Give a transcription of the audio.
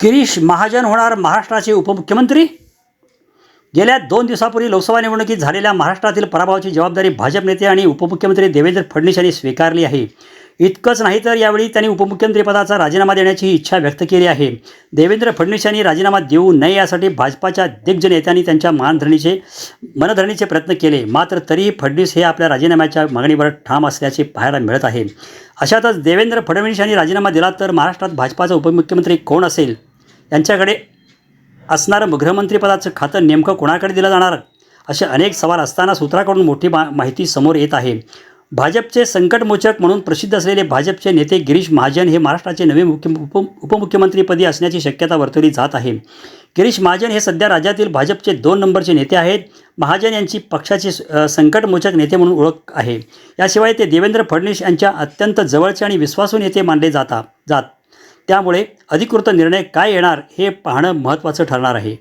गिरीश महाजन होणार महाराष्ट्राचे उपमुख्यमंत्री. गेल्या दोन दिवसापूर्वी लोकसभा निवडणुकीत झालेल्या महाराष्ट्रातील पराभवाची जबाबदारी भाजप नेते आणि उपमुख्यमंत्री देवेंद्र फडणवीस यांनी स्वीकारली आहे. इतकंच नाही तर यावेळी त्यांनी उपमुख्यमंत्रीपदाचा राजीनामा देण्याची इच्छा व्यक्त केली आहे. देवेंद्र फडणवीस यांनी राजीनामा देऊ नये यासाठी भाजपाच्या दिग्गज नेत्यांनी त्यांच्या मानधरणीचे मनधरणीचे प्रयत्न केले. मात्र तरीही फडणवीस हे आपल्या राजीनाम्याच्या मागणीवर ठाम असल्याचे पाहायला मिळत आहे. अशातच देवेंद्र फडणवीस यांनी राजीनामा दिला तर महाराष्ट्रात भाजपाचा उपमुख्यमंत्री कोण असेल? यांच्याकडे असणारं गृहमंत्रीपदाचं खातं नेमकं कोणाकडे दिलं जाणार? असे अनेक सवाल असताना सूत्राकडून मोठी मा माहिती समोर येत आहे. भाजपचे संकटमोचक म्हणून प्रसिद्ध असलेले भाजपचे नेते गिरीश महाजन हे महाराष्ट्राचे नवे मुख्य उप उपमुख्यमंत्रीपदी असण्याची शक्यता वर्तवली जात आहे. गिरीश महाजन हे सध्या राज्यातील भाजपचे दोन नंबरचे नेते आहेत. महाजन यांची पक्षाचे संकटमोचक नेते म्हणून ओळख आहे. याशिवाय ते देवेंद्र फडणवीस यांच्या अत्यंत जवळचे आणि विश्वासू नेते मानले जाता जात त्यामुळे अधिकृत निर्णय काय येणार हे पाहणं महत्त्वाचं ठरणार आहे.